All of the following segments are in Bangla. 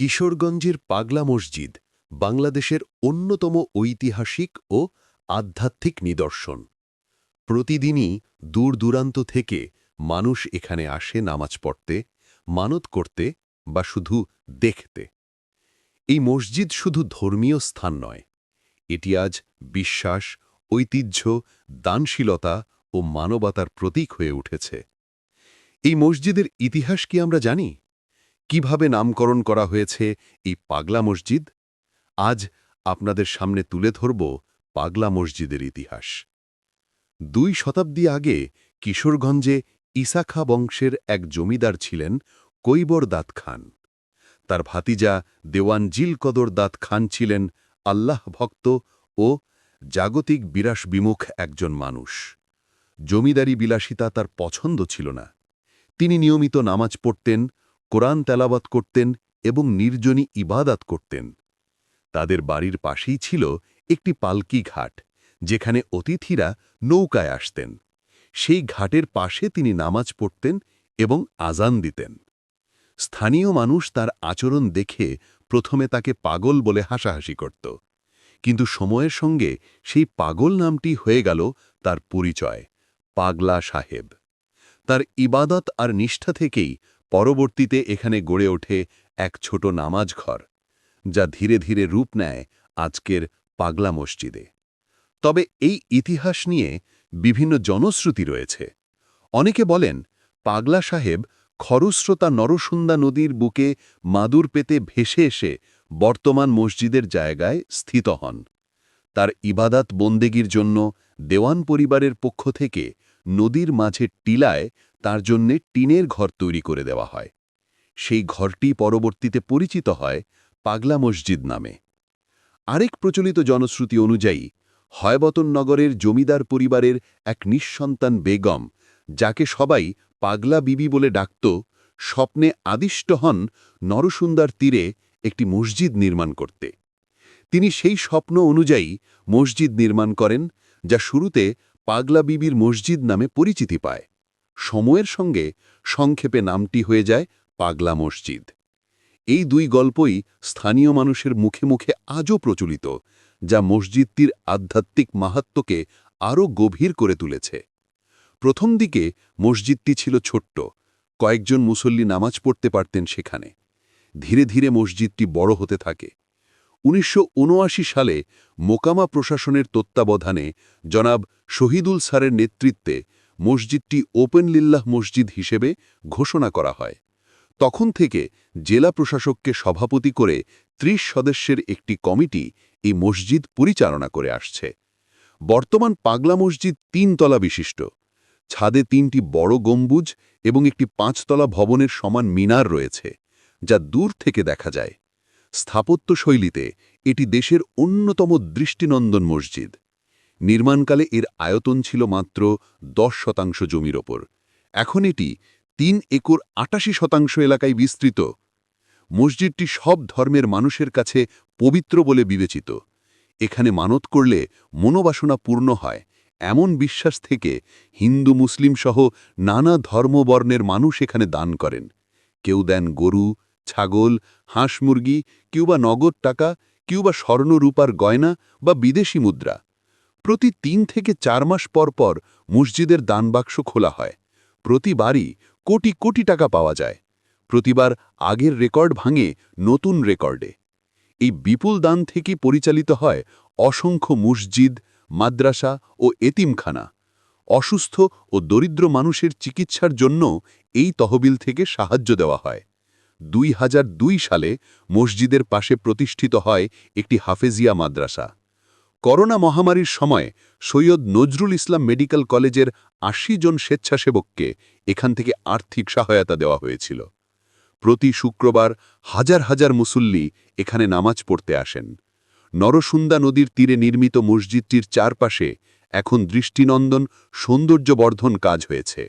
কিশোরগঞ্জের পাগলা মসজিদ বাংলাদেশের অন্যতম ঐতিহাসিক ও আধ্যাত্মিক নিদর্শন। প্রতিদিনই দূর দূরান্ত থেকে মানুষ এখানে আসে নামাজ পড়তে, মানত করতে বা শুধু দেখতে। এই মসজিদ শুধু ধর্মীয় স্থান নয়, এটি আজ বিশ্বাস, ঐতিহ্য, দানশীলতা ও মানবতার প্রতীক হয়ে উঠেছে। এই মসজিদের ইতিহাস কি আমরা জানি? কীভাবে নামকরণ করা হয়েছে এই পাগলা মসজিদ? আজ আপনাদের সামনে তুলে ধরব পাগলা মসজিদের ইতিহাস। দুই শতাব্দী আগে কিশোরগঞ্জে ইসাখা বংশের এক জমিদার ছিলেন কৈবর দাত খান। তার ভাতিজা দেওয়ান জিল কদর দাত খান ছিলেন আল্লাহ ভক্ত ও জাগতিক বিরাস বিমুখ একজন মানুষ। জমিদারি বিলাসিতা তার পছন্দ ছিল না। তিনি নিয়মিত নামাজ পড়তেন কোরআন তেলাবাত করতেন এবং নির্জনী ইবাদাত করতেন। তাদের বাড়ির পাশেই ছিল একটি পালকি ঘাট, যেখানে অতিথিরা নৌকায় আসতেন। সেই ঘাটের পাশে তিনি নামাজ পড়তেন এবং আজান দিতেন। স্থানীয় মানুষ তার আচরণ দেখে প্রথমে তাকে পাগল বলে হাসাহাসি করত। কিন্তু সময়ের সঙ্গে সেই পাগল নামটি হয়ে গেল তার পরিচয়, পাগলা সাহেব। তার ইবাদত আর নিষ্ঠা থেকেই পরবর্তীতে এখানে গড়ে ওঠে এক ছোট নামাজ ঘর যা ধীরে ধীরে রূপ নেয় আজকের পাগলা মসজিদে। তবে এই ইতিহাস নিয়ে বিভিন্ন জনশ্রুতি রয়েছে। অনেকে বলেন, পাগলা সাহেব খরস্রোতা নরসুন্দা নদীর বুকে মাদুর পেতে ভেসে এসে বর্তমান মসজিদের জায়গায় স্থিত হন। তার ইবাদাত বন্দেগীর জন্য দেওয়ান পরিবারের পক্ষ থেকে নদীর মাঝে টিলায় তার জন্যে টিনের ঘর তৈরি করে দেওয়া হয়। সেই ঘরটি পরবর্তীতে পরিচিত হয় পাগলা মসজিদ নামে। আরেক প্রচলিত জনশ্রুতি অনুযায়ী, হয়বতন নগরের জমিদার পরিবারের এক নিঃসন্তান বেগম, যাকে সবাই পাগলা বিবি বলে ডাকত, স্বপ্নে আদিষ্ট হন নরসুন্দর তীরে একটি মসজিদ নির্মাণ করতে। তিনি সেই স্বপ্ন অনুযায়ী মসজিদ নির্মাণ করেন, যা শুরুতে পাগলা বিবির মসজিদ নামে পরিচিতি পায়। সময়ের সঙ্গে সংক্ষেপে নামটি হয়ে যায় পাগলা মসজিদ। এই দুই গল্পই স্থানীয় মানুষের মুখে মুখে আজও প্রচলিত, যা মসজিদটির আধ্যাত্মিক মাহাত্ম্যকে আরও গভীর করে তুলেছে। প্রথম দিকে মসজিদটি ছিল ছোট্ট, কয়েকজন মুসল্লি নামাজ পড়তে পারতেন সেখানে। ধীরে ধীরে মসজিদটি বড় হতে থাকে। উনিশশো উনআশি সালে মোকামা প্রশাসনের তত্ত্বাবধানে জনাব শহীদুল স্যারের নেতৃত্বে মসজিদটি ওপেন লিল্লাহ মসজিদ হিসেবে ঘোষণা করা হয়। তখন থেকে জেলা প্রশাসককে সভাপতি করে ত্রিশ সদস্যের একটি কমিটি এই মসজিদ পরিচালনা করে আসছে। বর্তমান পাগলা মসজিদ তিনতলা বিশিষ্ট। ছাদে তিনটি বড় গম্বুজ এবং একটি পাঁচতলা ভবনের সমান মিনার রয়েছে, যা দূর থেকে দেখা যায়। স্থাপত্য শৈলীতে এটি দেশের অন্যতম দৃষ্টিনন্দন মসজিদ। নির্মাণকালে এর আয়তন ছিল মাত্র দশ শতাংশ জমির ওপর। এখন এটি তিন একর আটাশি শতাংশ এলাকায় বিস্তৃত। মসজিদটি সব ধর্মের মানুষের কাছে পবিত্র বলে বিবেচিত। এখানে মানত করলে মনোবাসনা পূর্ণ হয়। এমন বিশ্বাস থেকে হিন্দু, মুসলিম সহ নানা ধর্মবর্ণের মানুষ এখানে দান করেন। কেউ দেন গরু ছাগল, হাঁস মুরগি কেউ বা নগদ টাকা কেউ বা স্বর্ণরূপার গয়না বা বিদেশি মুদ্রা। প্রতি তিন থেকে চার মাস পর পর মসজিদের দানবাক্স খোলা হয়। প্রতিবারই কোটি কোটি টাকা পাওয়া যায়। প্রতিবার আগের রেকর্ড ভাঙে নতুন রেকর্ডে। এই বিপুল দান থেকে পরিচালিত হয় অসংখ্য মসজিদ, মাদ্রাসা ও এতিমখানা। অসুস্থ ও দরিদ্র মানুষের চিকিৎসার জন্য এই তহবিল থেকে সাহায্য দেওয়া হয়। দুই হাজার দুই সালে মসজিদের পাশে প্রতিষ্ঠিত হয় একটি হাফেজিয়া মাদ্রাসা। করোনা মহামারীর সময় সৈয়দ নজরুল ইসলাম মেডিকেল কলেজের আশি জন স্বেচ্ছাসেবককে এখান থেকে আর্থিক সহায়তা দেওয়া হয়েছিল। প্রতি শুক্রবার হাজার হাজার মুসল্লি এখানে নামাজ পড়তে আসেন। নরসুন্দা নদীর তীরে নির্মিত মসজিদটির চারপাশে এখন দৃষ্টিনন্দন সৌন্দর্যবর্ধন কাজ হয়েছে।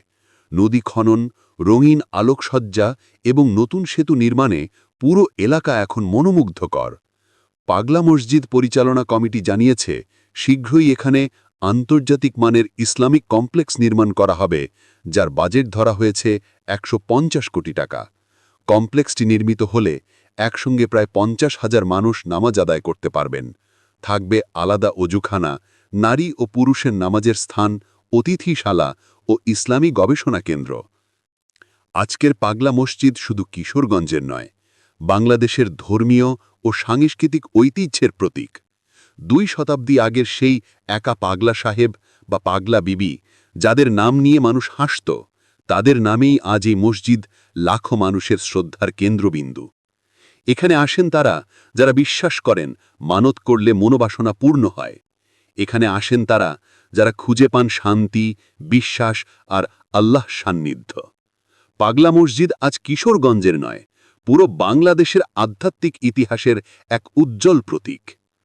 নদী খনন রঙিন আলোকসজ্জা এবং নতুন সেতু নির্মাণে পুরো এলাকা এখন মনোমুগ্ধকর। পাগলা মসজিদ পরিচালনা কমিটি জানিয়েছে, শীঘ্রই এখানে আন্তর্জাতিক মানের ইসলামিক কমপ্লেক্স নির্মাণ করা হবে, যার বাজেট ধরা হয়েছে একশো পঞ্চাশ কোটি টাকা। কমপ্লেক্সটি নির্মিত হলে একসঙ্গে প্রায় পঞ্চাশ হাজার মানুষ নামাজ আদায় করতে পারবেন। থাকবে আলাদা অজুখানা, নারী ও পুরুষের নামাজের স্থান, অতিথিশালা ও ইসলামী গবেষণা কেন্দ্র। আজকের পাগলা মসজিদ শুধু কিশোরগঞ্জের নয়, বাংলাদেশের ধর্মীয় ও সাংস্কৃতিক ঐতিহ্যের প্রতীক। দুই শতাব্দী আগের সেই একা পাগলা সাহেব বা পাগলা বিবি, যাদের নাম নিয়ে মানুষ হাসত, তাদের নামেই আজ এই মসজিদ লাখো মানুষের শ্রদ্ধার কেন্দ্রবিন্দু। এখানে আসেন তারা যারা বিশ্বাস করেন মানত করলে মনোবাসনা পূর্ণ হয়। এখানে আসেন তারা যারা খুঁজে পান শান্তি, বিশ্বাস আর আল্লাহ সান্নিধ্য। পাগলা মসজিদ আজ কিশোরগঞ্জের নয় পুরো বাংলাদেশের আধ্যাত্মিক ইতিহাসের এক উজ্জ্বল প্রতীক।